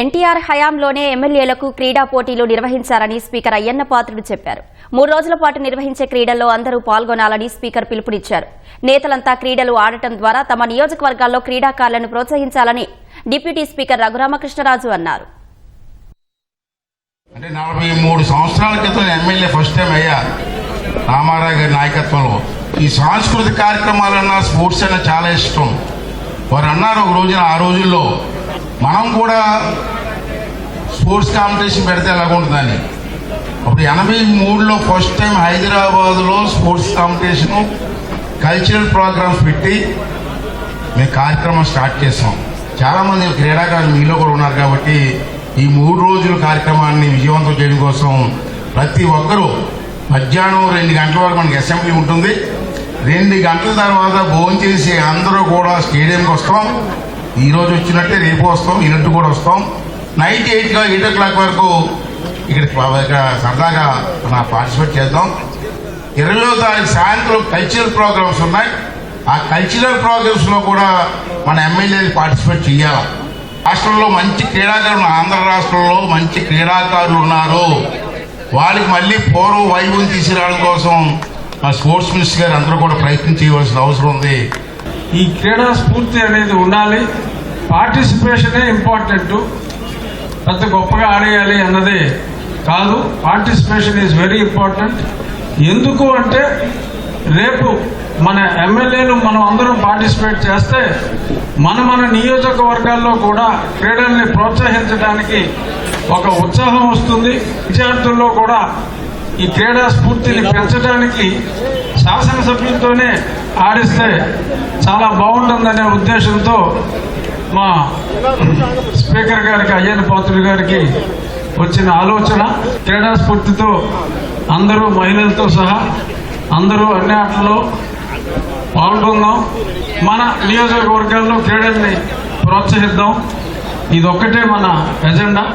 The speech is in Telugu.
ఎన్టీఆర్ హయాంలోనే ఎమ్మెల్యేలకు క్రీడా పోటీలు నిర్వహించారని స్పీకర్ అయ్యన్న పాత్రుడు చెప్పారు. మూడు రోజుల పాటు నిర్వహించే క్రీడల్లో అందరూ పాల్గొనాలని స్పీకర్ పిలుపునిచ్చారు. నేతలంతా క్రీడలు ఆడటం ద్వారా తమ నియోజకవర్గాల్లో క్రీడాకారులను ప్రోత్సహించాలని డిప్యూటీ స్పీకర్ రఘురామకృష్ణరాజు అన్నారు. అంటే నలభై మూడు సంవత్సరాల క్రితం ఎమ్మెల్యే ఫస్ట్ టైం అయ్యా రామారావు గారి నాయకత్వంలో. ఈ సాంస్కృతిక కార్యక్రమాలన్నా స్పోర్ట్స్ అన్న చాలా ఇష్టం. వారు అన్నారు ఒక రోజున ఆ రోజుల్లో మనం కూడా స్పోర్ట్స్ కాంపిటీషన్ పెడితే ఎలాగుంటుందని. అప్పుడు ఎనభై మూడులో ఫస్ట్ టైం హైదరాబాద్లో స్పోర్ట్స్ కాంపిటీషను కల్చరల్ ప్రోగ్రామ్స్ పెట్టి మేము కార్యక్రమం స్టార్ట్ చేసాం. చాలామంది క్రీడాకారులు మీలో కూడా ఉన్నారు కాబట్టి ఈ మూడు రోజుల కార్యక్రమాన్ని విజయవంతం చేయడం కోసం ప్రతి ఒక్కరూ మధ్యాహ్నం రెండు గంటల వరకు మనకి అసెంబ్లీ ఉంటుంది. రెండు గంటల తర్వాత భోజనం చేసి అందరూ కూడా స్టేడియంకి వస్తాం. ఈరోజు వచ్చినట్టే రేపు వస్తాం ఈనట్టు కూడా వస్తాం. Night eight eight o'clock వరకు ఇక్కడ ఇక్కడ సరదాగా మనం పార్టిసిపేట్ చేద్దాం. ఇరవై తారీఖు సాయంత్రం కల్చరల్ ప్రోగ్రామ్స్ ఉన్నాయి. ఆ కల్చరల్ ప్రోగ్రామ్స్లో కూడా మన ఎమ్మెల్యేలు పార్టిసిపేట్ చేయాలి రాష్ట్రంలో మంచి క్రీడాకారులు ఆంధ్ర రాష్ట్రంలో మంచి క్రీడాకారులు ఉన్నారు. వాళ్ళకి మళ్ళీ పూర్వ వైభవం తీసుకురావడం కోసం మా స్పోర్ట్స్ మినిస్టర్ గారు అందరూ కూడా ప్రయత్నం చేయవలసిన అవసరం ఉంది. ఈ క్రీడా స్ఫూర్తి అనేది ఉండాలి. పార్టిసిపేషనే ఇంపార్టెంట్. పెద్ద గొప్పగా ఆడేయాలి అన్నదే కాదు. పార్టిసిపేషన్ ఈజ్ వెరీ ఇంపార్టెంట్ ఎందుకు అంటే రేపు మన ఎమ్మెల్యేలు మనం అందరం పార్టిసిపేట్ చేస్తే మన మన నియోజకవర్గాల్లో కూడా క్రీడల్ని ప్రోత్సహించడానికి ఒక ఉత్సాహం వస్తుంది. విద్యార్థుల్లో కూడా ఈ క్రీడా స్ఫూర్తిని పెంచడానికి శాసనసభ్యులతోనే ఆడిస్తే చాలా బాగుంటుందనే ఉద్దేశంతో మా స్పీకర్ గారికి అయ్యన్న పాత్రుడు గారికి వచ్చిన ఆలోచన క్రీడా స్ఫూర్తితో అందరూ మహిళలతో సహా అందరూ అన్ని ఆటల్లో పాల్గొందాం. మన నియోజకవర్గాల్లో క్రీడల్ని ప్రోత్సహిద్దాం. ఇదొక్కటే మన ఎజెండా.